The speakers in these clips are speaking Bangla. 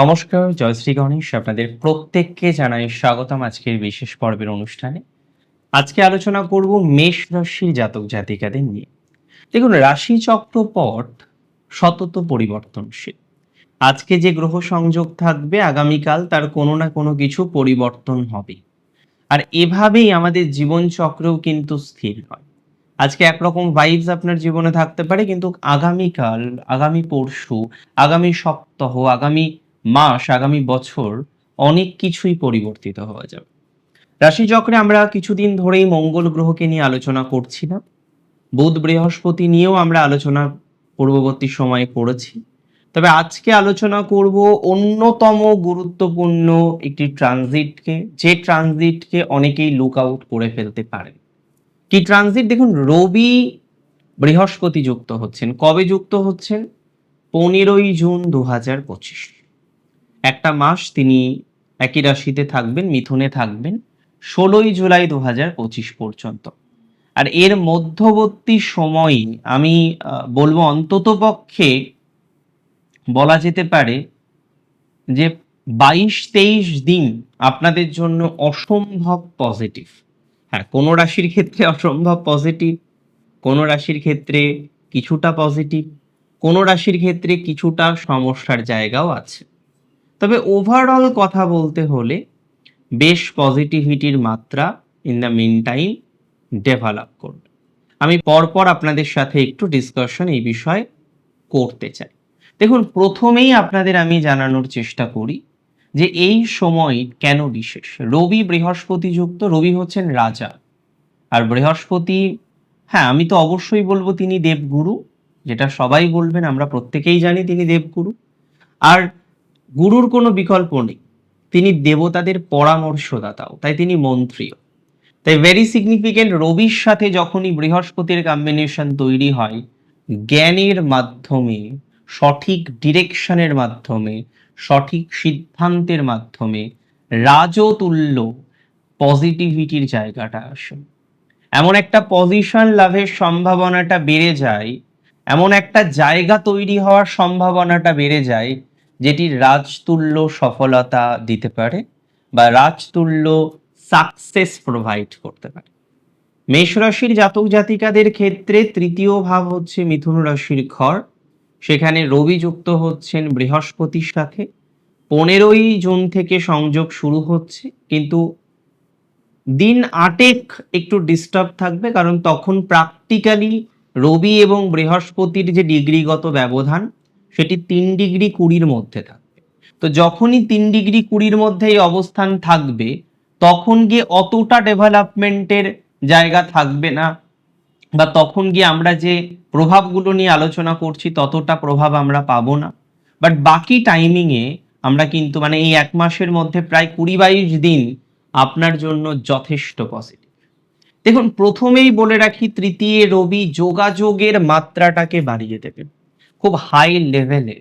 নমস্কার জয়শ্রী গণেশ। আপনাদের প্রত্যেককে জানাই স্বাগতম আজকের বিশেষ পর্বের অনুষ্ঠানে। আজকে আলোচনা করব মেষ রাশির জাতক জাতিকাদের নিয়ে। দেখুন রাশি চক্রপট সতত পরিবর্তনশীল। আজকে যে গ্রহ সংযোগ থাকবে, আগামীকাল তার কোনো না কোনো কিছু পরিবর্তন হবে। আর এভাবেই আমাদের জীবন চক্রেও কিন্তু স্থির নয় আজকে একরকম ভাইবস আপনার জীবনে থাকতে পারে, কিন্তু আগামীকাল, আগামী পরশু, আগামী সপ্তাহ, আগামী মাস, আগামী বছর অনেক কিছুই পরিবর্তিত হওয়া যাবে। রাশিচক্রে আমরা কিছুদিন ধরেই মঙ্গল গ্রহকে নিয়ে আলোচনা করছিলাম। বুধ বৃহস্পতি নিয়েও আমরা আলোচনা পূর্ববর্তী সময়ে করেছি। তবে আজকে আলোচনা করব অন্যতম গুরুত্বপূর্ণ একটি ট্রানজিটকে, যে ট্রানজিটকে অনেকেই লুক আউট করে ফেলতে পারেন। কি ট্রানজিট? দেখুন, রবি বৃহস্পতি যুক্ত হচ্ছেন। কবে যুক্ত হচ্ছেন? পনেরোই জুন দু হাজার পঁচিশ। একটা মাস তিনি একই রাশিতে থাকবেন, মিথুনে থাকবেন, ষোলোই জুলাই দু হাজার পঁচিশ পর্যন্ত। আর এর মধ্যবর্তী সময়ে আমি বলব অন্তত পক্ষে বলা যেতে পারে যে বাইশ তেইশ দিন আপনাদের জন্য অসম্ভব পজিটিভ। হ্যাঁ কোনো রাশির ক্ষেত্রে অসম্ভব পজিটিভ, কোনো রাশির ক্ষেত্রে কিছুটা পজিটিভ, কোনো রাশির ক্ষেত্রে কিছুটা সমস্যার জায়গাও আছে। তবে ওভারঅল কথা বলতে হলে বেশ পজিটিভিটির মাত্রা in the mean time develop করবে আমি পরপর আপনাদের সাথে একটু ডিসকাশন এই বিষয়ে করতে চাই। দেখুন, প্রথমেই আপনাদের আমি জানানোর চেষ্টা করি যে এই সময় কেন বিশেষ? রবি বৃহস্পতি যুক্ত, রবি হচ্ছেন রাজা। আর বৃহস্পতি হ্যাঁ আমি তো অবশ্যই বলব তিনি দেবগুরু, যেটা সবাই বলবেন, আমরা প্রত্যেকেই জানি তিনি দেবগুরু। আর গুরুর কোনো বিকল্প নেই। তিনি দেবতাদের পরামর্শদাতাও, তাই তিনি মন্ত্রীও। তাই ভেরি সিগনিফিকেন্ট রবির সাথে যখনই বৃহস্পতির কম্বিনেশন তৈরি হয়, জ্ঞানের মাধ্যমে, সঠিক ডিরেকশনের মাধ্যমে, সঠিক সিদ্ধান্তের মাধ্যমে রাজতুল্য পজিটিভিটির জায়গাটা আসে। এমন একটা পজিশন লাভের সম্ভাবনাটা বেড়ে যায়, এমন একটা জায়গা তৈরি হওয়ার সম্ভাবনাটা বেড়ে যায় যেটি রাজতুল্য সফলতা দিতে পারে বা রাজতুল্য সাকসেস প্রোভাইড করতে পারে। মেষ রাশির জাতক জাতিকাদের ক্ষেত্রে তৃতীয় ভাব হচ্ছে মিথুন রাশির ঘর। সেখানে রবি যুক্ত হচ্ছেন বৃহস্পতির সাথে। পনেরোই জুন থেকে সংযোগ শুরু হচ্ছে, কিন্তু দিন আটেক একটু ডিস্টার্ব থাকবে, কারণ তখন প্র্যাকটিক্যালি রবি এবং বৃহস্পতির যে ডিগ্রিগত ব্যবধান সেটি তিন ডিগ্রি কুড়ির মধ্যে থাকবে। তো যখনই তিন ডিগ্রি কুড়ির মধ্যে এই অবস্থান থাকবে, তখন গিয়ে অতটা ডেভেলপমেন্টের জায়গা থাকবে না বা তখন গিয়ে আমরা যে প্রভাবগুলো নিয়ে আলোচনা করছি, ততটা প্রভাব আমরা পাবো না। বাট বাকি টাইমিংয়ে আমরা কিন্তু মানে এই এক মাসের মধ্যে প্রায় কুড়ি বাইশ দিন আপনার জন্য যথেষ্ট পজিটিভ দেখুন, প্রথমেই বলে রাখি, তৃতীয় রবি যোগাযোগের মাত্রাটাকে বাড়িয়ে দেবে খুব হাই লেভেলে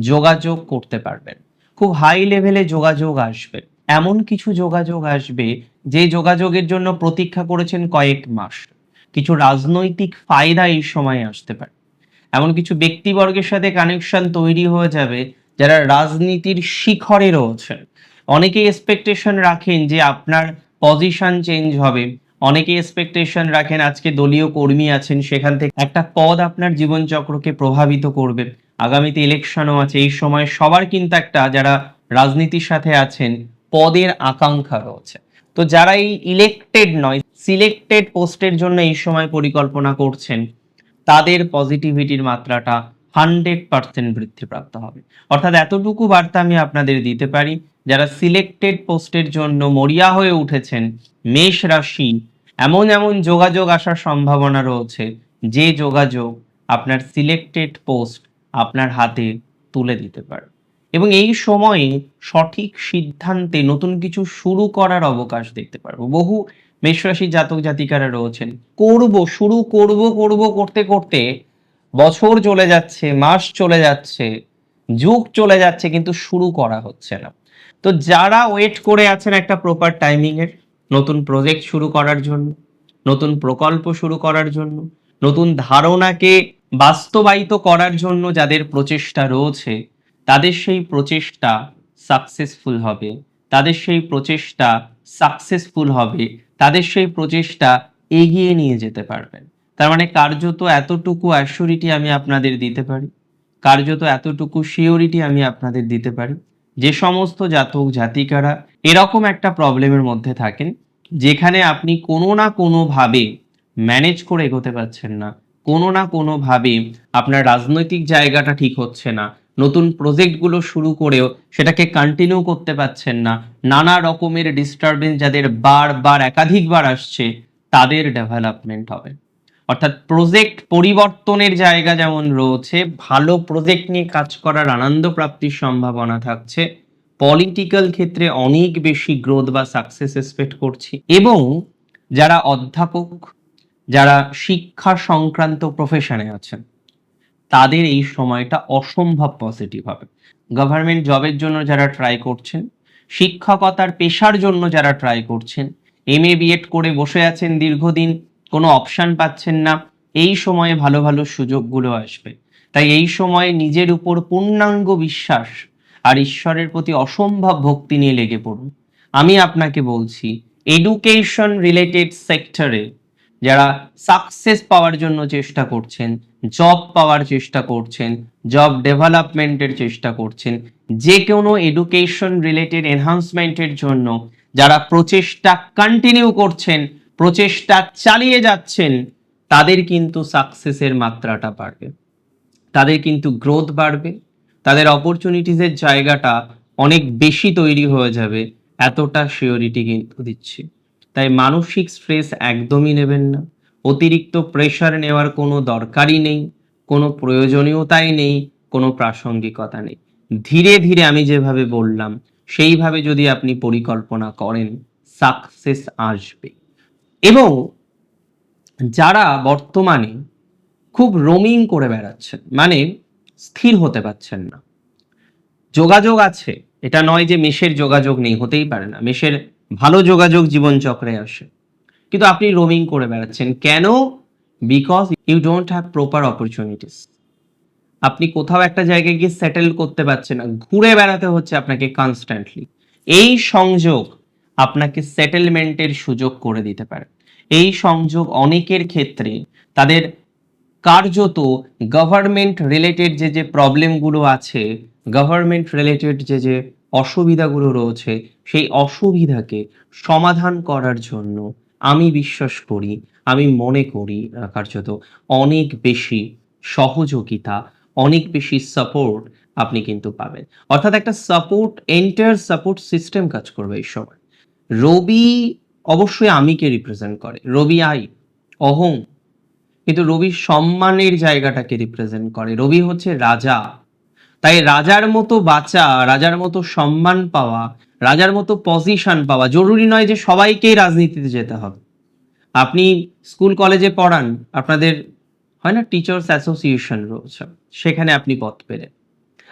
যোগাযোগ করতে পারবেন। খুব হাই লেভেলে যোগাযোগ আসবে। এমন কিছু যোগাযোগ আসবে যে যোগাযোগের জন্য প্রতীক্ষা করেছেন কয়েক মাস। কিছু রাজনৈতিক ফায়দা এই সময় আসতে পারে। এমন কিছু ব্যক্তিবর্গের সাথে কানেকশন তৈরি হয়ে যাবে যারা রাজনীতির শিখরে রয়েছেন। অনেকেই এক্সপেকটেশন রাখেন যে আপনার পজিশন চেঞ্জ হবে। অনেকে এক্সপেকটেশন রাখেন আজকে দলীয় কর্মী আছেন, সেখান থেকে একটা পদ আপনার জীবনচক্রকে প্রভাবিত করবে। আগামীতে ইলেকশনও আছে, এই সময় সবার কিন্তু একটা যারা রাজনীতির সাথে আছেন, পদের আকাঙ্ক্ষা রয়েছে। তো যারা এই ইলেকটেড নয় সিলেক্টেড পোস্টের জন্য এই সময় পরিকল্পনা করছেন, তাদের পজিটিভিটির মাত্রাটা হান্ড্রেড পার্সেন্ট বৃদ্ধিপ্রাপ্ত হবে। অর্থাৎ এতটুকু বার্তা আমি আপনাদের দিতে পারি যারা সিলেক্টেড পোস্টের জন্য মরিয়া হয়ে উঠেছেন, মেষ রাশি, এমন এমন যোগাযোগ আসার সম্ভাবনা রয়েছে, যে যোগাযোগ আপনার সিলেক্টেড পোস্ট আপনার হাতে তুলে দিতে পারে। এবং এই সময়ে সঠিক সিদ্ধান্তে নতুন কিছু শুরু করার অবকাশ দেখতে পারব। বহু মেষরাশি জাতক জাতিকারা রয়েছেন, করব, শুরু করব করব করতে করতে বছর চলে যাচ্ছে, মাস চলে যাচ্ছে যুগ চলে যাচ্ছে, কিন্তু শুরু করা হচ্ছে না। তো যারা ওয়েট করে আছেন একটা প্রপার টাইমিং এর, নতুন প্রজেক্ট শুরু করার জন্য, নতুন প্রকল্প শুরু করার জন্য, নতুন ধারণাকে বাস্তবায়িত করার জন্য যাদের প্রচেষ্টা রয়েছে, তাদের সেই প্রচেষ্টা সাকসেসফুল হবে, তাদের সেই প্রচেষ্টা সাকসেসফুল হবে, তাদের সেই প্রচেষ্টা এগিয়ে নিয়ে যেতে পারবেন। তার মানে কার্যত এতটুকু অ্যাসুরিটি আমি আপনাদের দিতে পারি। কার্যত এতটুকু সিওরিটি আমি আপনাদের দিতে পারি। যে সমস্ত জাতক জাতিকারা এরকম একটা প্রবলেমের মধ্যে থাকেন, যেখানে আপনি কোনো না কোনোভাবে ম্যানেজ করে এগোতে পারছেন না। কোনো না কোনোভাবে আপনার রাজনৈতিক জায়গাটা ঠিক হচ্ছে না। নতুন প্রজেক্টগুলো শুরু করেও সেটাকে কন্টিনিউ করতে পারছেন না। নানা রকমের ডিস্টারবেন্স যাদের বারবার, একাধিকবার আসছে, তাদের ডেভেলপমেন্ট হবে। অর্থাৎ প্রজেক্ট পরিবর্তনের জায়গা যেমন রয়েছে, ভালো প্রজেক্ট নিয়ে কাজ করার আনন্দ প্রাপ্তির সম্ভাবনা থাকছে। পলিটিক্যাল ক্ষেত্রে অনেক বেশি গ্রোথ বা সাকসেস এক্সপেক্ট করছি। এবং যারা অধ্যাপক, যারা শিক্ষা সংক্রান্ত প্রফেশনে আছেন, তাদের এই সময়টা অসম্ভব পজিটিভ হবে। গভর্নমেন্ট জবের জন্য যারা ট্রাই করছেন, শিক্ষকতার পেশার জন্য যারা ট্রাই করছেন এম এ বিএড করে বসে আছেন দীর্ঘদিন কোনো অপশান পাচ্ছেন না, এই সময়ে ভালো ভালো সুযোগগুলো আসবে। তাই এই সময়ে নিজের উপর পূর্ণাঙ্গ বিশ্বাস আর ঈশ্বরের প্রতি অসম্ভব ভক্তি নিয়ে লেগে পড়ুন। আমি আপনাকে বলছি এডুকেশন রিলেটেড সেক্টরে যারা সাকসেস পাওয়ার জন্য চেষ্টা করছেন জব পাওয়ার চেষ্টা করছেন জব ডেভেলপমেন্টের চেষ্টা করছেন, যে কোনো এডুকেশন রিলেটেড এনহান্সমেন্টের জন্য যারা প্রচেষ্টা কন্টিনিউ করছেন প্রচেষ্টা চালিয়ে যাচ্ছেন, তাদের কিন্তু সাকসেসের মাত্রাটা বাড়বে। তাদের কিন্তু গ্রোথ বাড়বে। তাদের অপরচুনিটিসের জায়গাটা অনেক বেশি তৈরি হয়ে যাবে, এতটা শিওরিটি কিন্তু দিচ্ছি। তাই মানসিক স্ট্রেস একদমই নেবেন না। অতিরিক্ত প্রেশার নেওয়ার কোনো দরকারই নেই, কোনো প্রয়োজনীয়তাই নেই, কোনো প্রাসঙ্গিকতা নেই। ধীরে ধীরে আমি যেভাবে বললাম, সেইভাবে যদি আপনি পরিকল্পনা করেন সাকসেস আসবে এবং যারা বর্তমানে খুব রোমিং করে বেড়াচ্ছেন মানে স্থির হতে পারছেন না। যোগাযোগ আছে, এটা নয় যে মেষের যোগাযোগ নেই, হতেই পারে না। মেষের ভালো যোগাযোগ জীবনচক্রে আসে। কিন্তু আপনি রোমিং করে বেড়াচ্ছেন। কেন? Because you don't have proper opportunities আপনি কোথাও একটা জায়গায় গিয়ে সেটেল করতে পারছেন না। ঘুরে বেড়াতে হচ্ছে আপনাকে কনস্ট্যান্টলি এই সংযোগ আপনাকে সেটেলমেন্টের সুযোগ করে দিতে পারে। এই সংযোগ অনেকের ক্ষেত্রে তাদের কার্যত গভর্নমেন্ট রিলেটেড যে যে প্রবলেমগুলো আছে গভর্নমেন্ট রিলেটেড যে যে অসুবিধাগুলো রয়েছে, সেই অসুবিধাকে সমাধান করার জন্য আমি বিশ্বাস করি, আমি মনে করি কার্যত অনেক বেশি সহযোগিতা, অনেক বেশি সাপোর্ট আপনি কিন্তু পাবেন। অর্থাৎ একটা সাপোর্ট এন্টার সাপোর্ট সিস্টেম কাজ করবে এই সময়। রবি অবশ্যই আমিকে রিপ্রেজেন্ট করে, রবি আই, অহং, কিন্তু রবি সম্মানের জায়গাটাকে রিপ্রেজেন্ট করে। রবি হচ্ছে রাজা। তাই রাজার মতো বাঁচা, রাজার মতো সম্মান পাওয়া, রাজার মতো পজিশন পাওয়া জরুরি নয় যে সবাইকেই রাজনীতিতে যেতে হবে। আপনি স্কুল কলেজে পড়ান, আপনাদের হয় না টিচার্স অ্যাসোসিয়েশন রয়েছে, সেখানে আপনি পদ পেলেন।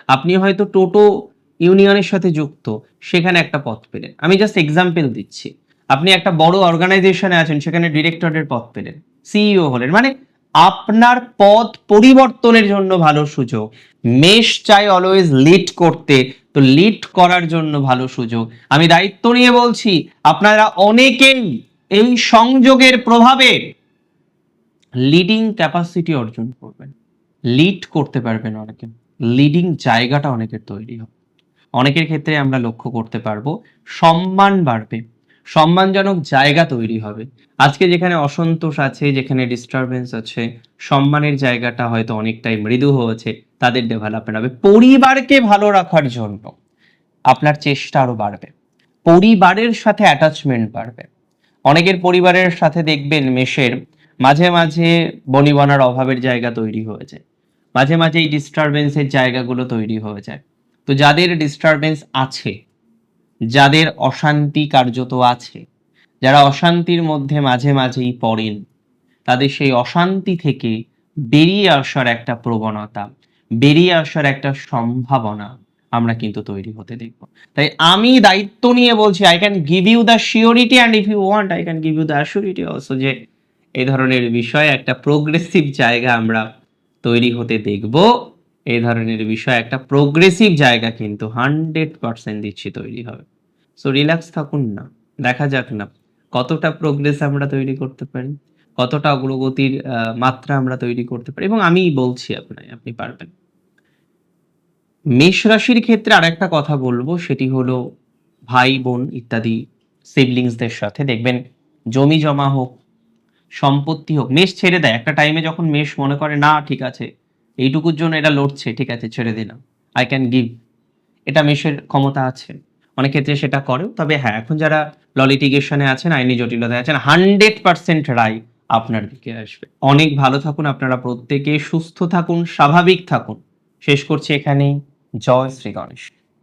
আপনি হয়তো টোটো ইউনিয়নের সাথে যুক্ত, সেখানে একটা পদ পেলেন। আমি জাস্ট এক্সাম্পল দিচ্ছি। আপনি একটা বড় অর্গানাইজেশনে আছেন, সেখানে ডিরেক্টরের পদ পেলেন সিইও হলেন। মানে আপনার পদ পরিবর্তনের জন্য ভালো সুযোগ। মেষ চাই অলওয়েজ লিড করতে, তো লিড করার জন্য ভালো সুযোগ। আমি দায়িত্ব নিয়ে বলছি, আপনারা অনেকেই এই সংযোগের প্রভাবে লিডিং ক্যাপাসিটি অর্জন করবেন। লিড করতে পারবেন অনেকে। লিডিং জায়গাটা অনেকের তৈরি হবে। অনেকের ক্ষেত্রে আমরা লক্ষ্য করতে পারব সম্মান বাড়বে, সম্মানজনক জায়গা তৈরি হবে। আজকে যেখানে অসন্তোষ আছে, যেখানে ডিস্টারবেন্স আছে, সম্মানের জায়গাটা হয়তো অনেকটাই মৃদু হয়েছে, তাদের ডেভেলপমেন্ট হবে। পরিবারকে ভালো রাখার জন্য আপনার চেষ্টা আরও বাড়বে। পরিবারের সাথে অ্যাটাচমেন্ট বাড়বে। অনেকের পরিবারের সাথে দেখবেন মেষের মাঝে মাঝে বনিবনার অভাবের জায়গা তৈরি হয়ে যায় মাঝে মাঝে এই ডিস্টারবেন্সের জায়গাগুলো তৈরি হয়ে যায়। তো যাদের ডিস্টারবেন্স আছে, যাদের অশান্তি কার্যত আছে, যারা অশান্তির মধ্যে মাঝে মাঝেই পড়েন, তাদের সেই অশান্তি থেকে বেরিয়ে আসার একটা প্রবণতা, বেরিয়ে আসার একটা সম্ভাবনা আমরা কিন্তু তৈরি হতে দেখব। তাই আমি দায়িত্ব নিয়ে বলছি I can give you the surety and if you want I can give you the assurity also যে এই ধরনের বিষয়ে একটা প্রোগ্রেসিভ জায়গা আমরা তৈরি হতে দেখব। এই ধরনের বিষয় একটা প্রোগ্রেসিভ জায়গা কিন্তু হান্ড্রেড পার্সেন্ট দিচ্ছি তৈরি হবে। সো রিল্যাক্স থাকুন না, দেখা যাক না কতটা প্রোগ্রেস আমরা তৈরি করতে পারি, কতটা অগ্রগতির মাত্রা আমরা তৈরি করতে পারি এবং আমি বলছি আপনায় আপনি পারবেন। মেষ রাশির ক্ষেত্রে আরেকটা কথা বলব, সেটি হলো ভাই, বোন ইত্যাদি সিবলিংসদের সাথে। দেখবেন জমি জমা হোক, সম্পত্তি হোক, মেষ ছেড়ে দেয়। একটা টাইমে যখন মেষ মনে করে, না, ঠিক আছে এইটুকুর জন্য এটা লড়ছে, ঠিক আছে, ছেড়ে দিলাম। আই ক্যান গিভ এটা মেষের ক্ষমতা আছে। অনেক ক্ষেত্রে সেটা করেও, তবে হ্যাঁ এখন যারা ললিটিগেশনে লিটিগেশনে আছেন, আইনি জটিলতায় আছেন হান্ড্রেড পার্সেন্ট রায় আপনার দিকে আসবে। অনেক ভালো থাকুন, আপনারা প্রত্যেকে সুস্থ থাকুন, স্বাভাবিক থাকুন। শেষ করছি এখানেই। জয় শ্রী গণেশ।